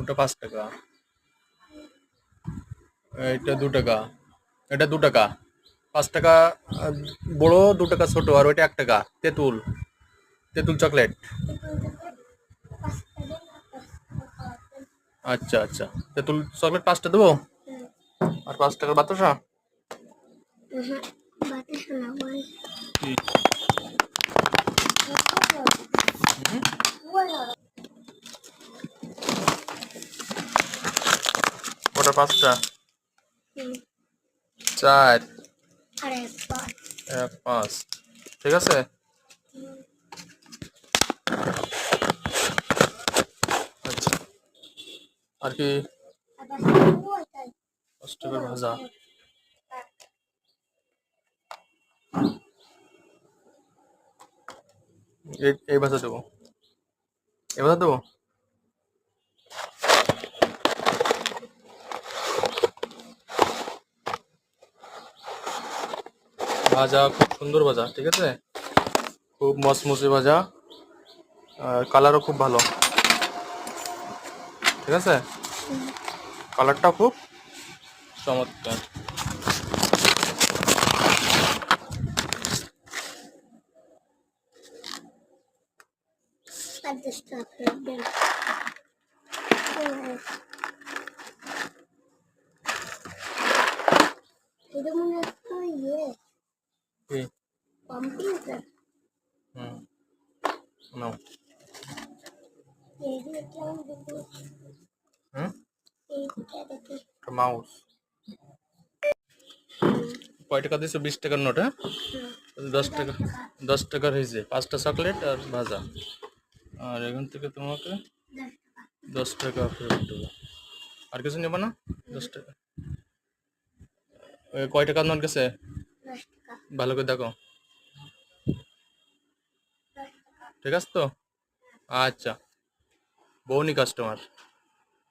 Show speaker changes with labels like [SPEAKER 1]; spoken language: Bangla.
[SPEAKER 1] ওটা পাঁচ টাকা। এটা দু টাকা। এটা দু টাকা। পাঁচ টাকা বড় দু টাকা ছোট আর ওইটা এক টাকা। তেঁতুল। তেঁতুল চকলেট। আচ্ছা আচ্ছা। তেঁতুল চকলেট পাঁচটা দেবো? আর পাঁচ টাকার বাতাসা?
[SPEAKER 2] বাতাসা না
[SPEAKER 1] ওটা পাঁচটা? চার। এক পাঁচ। ঠিক আছে? আচ্ছা। আর কি? ভাজা। এই- এই ভাজা দেবো। এই ভাজা দেবো? ভাজা, খুব সুন্দর ভাজা, ঠিক আছে? খুব মচমচে ভাজা কালারও খুব ভালো, ঠিক আছে? কালারটা খুব চমৎকার।
[SPEAKER 2] এটা মনে
[SPEAKER 1] কি
[SPEAKER 2] কম্পিউটার।
[SPEAKER 1] হুম নাও
[SPEAKER 2] এইটা কেমন দেখি।
[SPEAKER 1] হুম মাউস কয় টাকা দিয়েছ বিশ টাকার নোট হ্যাঁ? দশ টাকা দশ টাকার হয়েছে পাঁচটা চকলেট আর ভাজা। আর এখান থেকে তোমাকে দশ টাকা ফেরত দেবো। আর কিছু নেব না? দশ টাকা। কয় টাকার নোট গেছে ভালো করে দেখো। ঠিক আছে তো? আচ্ছা। বৌনি কাস্টমার